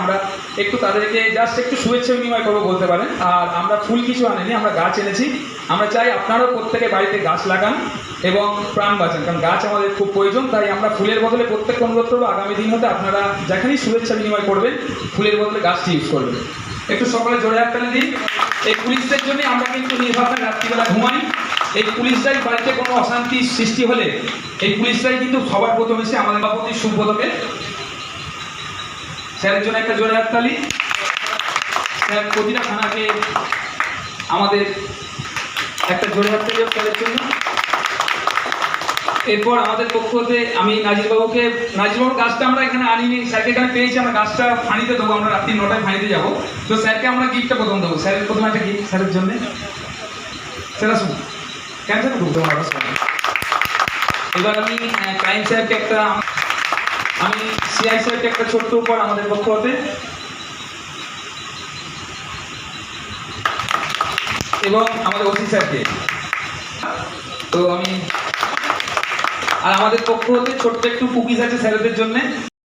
আমরা একটু তাদেরকে জাস্ট একটু শুভেচ্ছা বিনিময় করব বলতে পারেন। আর আমরা ফুল কিছু আনিনি, আমরা গাছ এনেছি। আমরা চাই আপনারাও প্রত্যেকে বাড়িতে গাছ লাগান এবং প্রাণ বাঁচান, কারণ গাছ আমাদের খুব প্রয়োজন, তাই আমরা ফুলের বদলে প্রত্যেক অনুরোধ করব, আগামী দিন হতে আপনারা যেখানেই শুভেচ্ছা বিনিময় করবেন, ফুলের বদলে গাছটি ইউজ করবেন। একটু সকালে জোরে হাততালি দিন। এই পুলিশদের জন্য আমরা কিন্তু নির্ভাবনা রাত্রিবেলা ঘুমাই। এই পুলিশরাই বাড়িতে কোনো অশান্তি সৃষ্টি হলে এই পুলিশরাই কিন্তু সবার প্রথম এসে আমাদের বাপতি সুব্রতকে স্যারের জন্য একটা জোরে হাততালি স্যার, প্রতিটা থানাকে আমাদের একটা জোরে হাততালি স্যারের জন্য। এরপর আমাদের পক্ষ হতে আমি নাজিরবাবুকে, নাজিরবাবুর গাছটা আমরা এখানে আনিনি। স্যারকে এখানে পেয়েছি, আমরা গাছটা ফাঁড়িতে দেবো, আমরা রাত্রি নটায় ফাঁড়িতে যাব। তো স্যারকে আমরা গিফটটা প্রথম দেবো। স্যারের প্রথম একটা গিফট স্যারের জন্য। স্যার, আসুন। কেন স্যার ঢুকতে পারব এবার আমি ক্রাইম স্যারকে একটা আমি সিআই স্যারকে একটা ছোট্ট উপর আমাদের পক্ষ হতে। এবং আমাদের ওসি স্যারকে। তো আমি আর আমাদের পক্ষ হতে ছোট্ট একটু কুকিজ আছে স্যারদের জন্য।